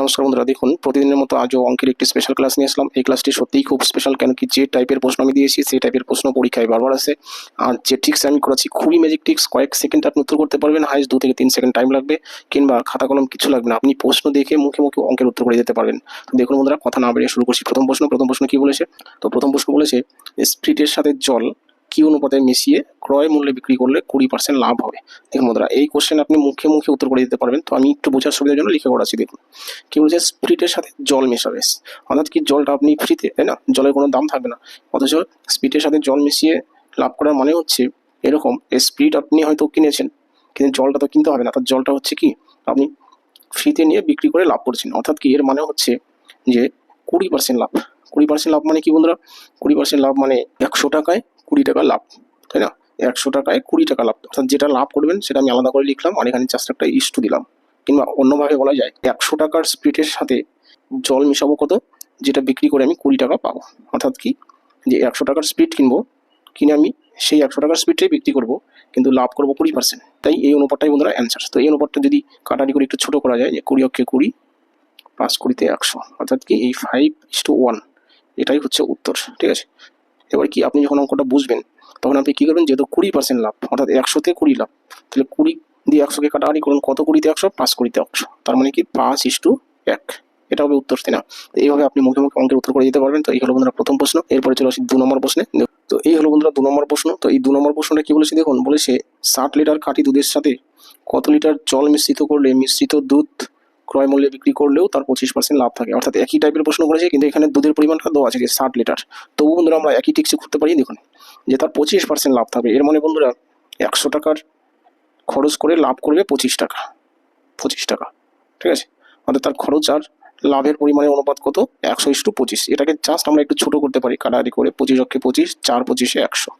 নমস্কার বন্ধুরা, দেখুন, প্রতিদিনের মতো আজও অঙ্কের একটি স্পেশাল ক্লাস নিয়ে আসলাম। এই ক্লাসটি সত্যিই খুব স্পেশাল কেন কি যে টাইপের প্রশ্ন আমি দিয়েছি, সেই টাইপের প্রশ্ন পরীক্ষায় বারবার আসে। আর যে ট্রিক্স আমি করেছি, খুবই ম্যাজিক ট্রিক্স কয়েক সেকেন্ড আপনি উত্তর করতে পারবেন হাইস্ট দু থেকে তিন সেকেন্ড টাইম লাগবে, কিংবা খাতা কলম কিছু লাগবে না। আপনি প্রশ্ন দেখে মুখে মুখে অঙ্কের উত্তর করে দিতে পারবেন। দেখুন বন্ধুরা, কথা না বেরিয়ে শুরু করছি প্রথম প্রশ্ন। প্রথম প্রশ্ন কি বলেছে? তো প্রথম প্রশ্ন বলেছে স্প্রিটের সাথে জল কি অনুপাতে মিশিয়ে ক্রয় মূল্যে বিক্রি করলে কুড়ি পার্সেন্ট লাভ হবে? দেখুন বন্ধুরা, এই কোশ্চেন আপনি মুখে মুখে উত্তর করে দিতে পারবেন। তো আমি একটু বোঝার সুবিধার জন্য লিখে করাচ্ছি, দেখুন। কি বলছে? স্পিরিটের সাথে জল মেশাবে। অর্থাৎ কি জলটা আপনি ফ্রিতে তাই না? জলের কোনো দাম থাকবে না। অথচ স্পিরিটের সাথে জল মিশিয়ে লাভ করার মানে হচ্ছে এরকম স্পিরিট আপনি হয়তো কিনেছেন, কিন্তু জলটা তো কিনতে হবে না। তার জলটা হচ্ছে কি? আপনি ফ্রিতে নিয়ে বিক্রি করে লাভ করছেন। অর্থাৎ কি এর মানে হচ্ছে যে কুড়ি পার্সেন্ট লাভ। কুড়ি পার্সেন্ট লাভ মানে কি বন্ধুরা? কুড়ি পার্সেন্ট লাভ মানে একশো টাকায় কুড়ি টাকা লাভ, তাই না? একশো টাকায় কুড়ি টাকা লাভ। অর্থাৎ যেটা লাভ করবেন সেটা আমি আলাদা করে লিখলাম, আর এখানে জাস্ট একটা ইস্টু দিলাম। কিংবা অন্যভাবে বলা যায়, একশো টাকার স্প্রিটের সাথে জল মিশাবো কত? যেটা বিক্রি করে আমি কুড়ি টাকা পাবো। অর্থাৎ কি? যে একশো টাকার স্পিড কিনবো, কিনে আমি সেই একশো টাকার স্পিডটাই বিক্রি করব, কিন্তু লাভ করব কুড়ি পার্সেন্ট তাই এই অনুপাতটাই বন্ধুরা অ্যান্সার তো এই অনুপাতটা যদি কাটারি করে একটু ছোটো করা যায়, যে কুড়ি অক্ষে কুড়ি, পাঁচ কুড়িতে একশো। অর্থাৎ কি এই ফাইভ ইস টু ওয়ান এটাই হচ্ছে উত্তর, ঠিক আছে? এবার কি আপনি যখন অঙ্কটা বুঝবেন, তখন আপনি কী করবেন? যেহেতু কুড়ি পার্সেন্ট লাভ, অর্থাৎ একশোতে কুড়ি লাভ, তাহলে কুড়ি দিয়ে একশোকে কাটাকাটি করুন, কত কুড়িতে একশো? পাঁচ কুড়িতে একশো। তার মানে কি পাঁচ ইস টু এক। এটা হবে উত্তর, তাই না? তো এইভাবে আপনি মুখে মুখে অঙ্কের উত্তর করে দিতে পারবেন। তো এই হলো বন্ধুরা প্রথম প্রশ্ন। এরপরে চলে আসি দু নম্বর প্রশ্নে। তো এই হলো বন্ধুরা দু নম্বর প্রশ্ন। তো এই দু নম্বর প্রশ্নটা কি বলেছে দেখুন? বলেছে, ষাট লিটার খাঁটি দুধের সাথে কত লিটার জল মিশ্রিত করলে মিশ্রিত দুধ ক্রয় মূল্যে বিক্রি করলেও তার পঁচিশ পার্সেন্ট লাভ থাকে। অর্থাৎ একই টাইপের প্রশ্ন করেছে, কিন্তু এখানে দুধের পরিমাণটা দেওয়া আছে যে ষাট লিটার। তবু বন্ধুরা, আমরা একই টিক্সে করতে পারি, দেখুন, যে তার পঁচিশ পার্সেন্ট লাভ থাকবে। এর মানে বন্ধুরা, একশো টাকার খরচ করে লাভ করবে পঁচিশ টাকা। পঁচিশ টাকা, ঠিক আছে? অর্থাৎ তার খরচ আর লাভের পরিমাণের অনুপাত কত? একশো ইস্টু পঁচিশ। এটাকে জাস্ট আমরা একটু ছোটো করতে পারি কাটাকাটি করে, পঁচিশ অক্ষে পঁচিশ, চার পঁচিশে একশো।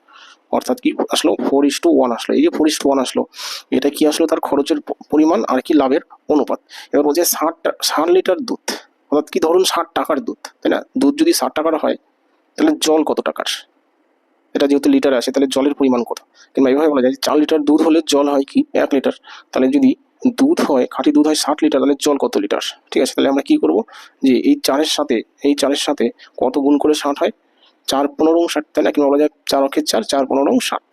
অর্থাৎ কি আসলো ফোর ইস টু ওয়ান আসলো। এই যে ফোর ইস টু ওয়ান আসলো, এটা কি আসলো? তার খরচের পরিমাণ আর কি লাভের অনুপাত। এবার বলছে ষাট ষাট লিটার দুধ, অর্থাৎ কি ধরুন ষাট টাকার দুধ, তাই না? দুধ যদি ষাট টাকার হয়, তাহলে জল কত টাকার? এটা যেহেতু লিটারে আসে তাহলে জলের পরিমাণ কত? কিংবা এইভাবে বলা যায় চার লিটার দুধ হলে জল হয় কি? এক লিটার। তাহলে যদি দুধ হয়, খাঁটি দুধ হয় ষাট লিটার, তাহলে জল কত লিটার? ঠিক আছে, তাহলে আমরা কি করব? যে এই চারের সাথে, এই চারের সাথে কত গুণ করে ষাট হয়? চার পনেরো ষাট তাই না? কিংবা বলা যায় চার অক্ষের চার চার পনেরো ষাট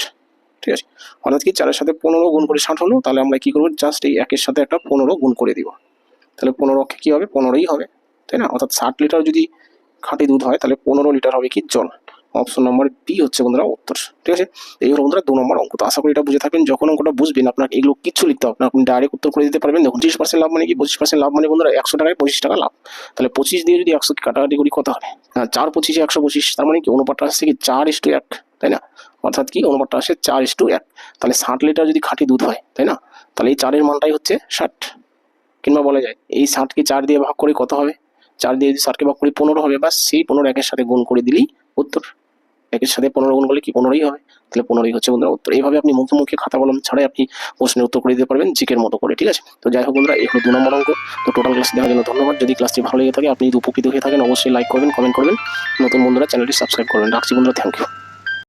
ঠিক আছে? অর্থাৎ কি চারের সাথে পনেরো গুণ করে ষাট হলো, তাহলে আমরা কি করব? জাস্ট এই একের সাথে একটা পনেরো গুণ করে দিব। তাহলে পনেরো অক্ষে কী হবে? পনেরোই হবে, তাই না? অর্থাৎ ষাট লিটার যদি খাঁটি দুধ হয়, তাহলে পনেরো লিটার হবে কি? জল। অপশন নম্বর বি হচ্ছে বন্ধুরা উত্তর। ঠিক আছে? এই হলো বন্ধুরা দু নম্বর অঙ্ক তো আশা করি এটা বুঝে থাকবেন। যখন অঙ্কটা বুঝবেন আপনার এগুলো কিছু লিখতে হবে আপনি ডাইরেক্ট উত্তর করে দিতে পারবেন। দেখুন পঁচিশ পার্সেন্ট লাভ মানে কি? পঁচিশ পার্সেন্ট লাভ মানে বন্ধুরা একশো টাকায় পঁচিশ টাকা লাভ। তাহলে পঁচিশ দিয়ে যদি একশো কাটাকাটি করি, কত হবে? হ্যাঁ চার পঁচিশে একশো পঁচিশ। তার মানে কি? অনুপাতটা আসছে কি? চার ইস টু এক, তাই না? অর্থাৎ কি? অনুপাতটা আসে চার ইস টু এক। তাহলে ষাট লিটার যদি খাঁটি দুধ হয়, তাই না? তাহলে এই চারের মানটাই হচ্ছে ষাট। কিংবা বলা যায়, এই ষাটকে চার দিয়ে ভাগ করে কত হবে? চার দিয়ে যদি ষাটকে ভাগ করি, পনেরো হবে। বা সেই পনেরো একের সাথে গুণ করে দিলেই উত্তর। একের সাথে পনেরো গুণ করলে কি পনেরোই হয় তাহলে পনেরোই হচ্ছে বন্ধুরা উত্তর। এইভাবে আপনি মুখোমুখি মুখে খাতা কলম ছাড়াই আপনি প্রশ্নের উত্তর করে দিতে পারবেন জিকের মতো করে, ঠিক আছে? তো যাই হোক বন্ধুরা, এই হলো দু নম্বর অঙ্ক। তো টোটাল ক্লাস দেওয়ার জন্য ধন্যবাদ। যদি ক্লাসটি ভালো লেগে থাকে, আপনি উপকৃত হয়ে থাকেন, অবশ্যই লাইক করবেন কমেন্ট করবেন। নতুন বন্ধুরা, চ্যানেলটি সাবস্ক্রাইব করবেন। রাখছি বন্ধুরা থ্যাংক ইউ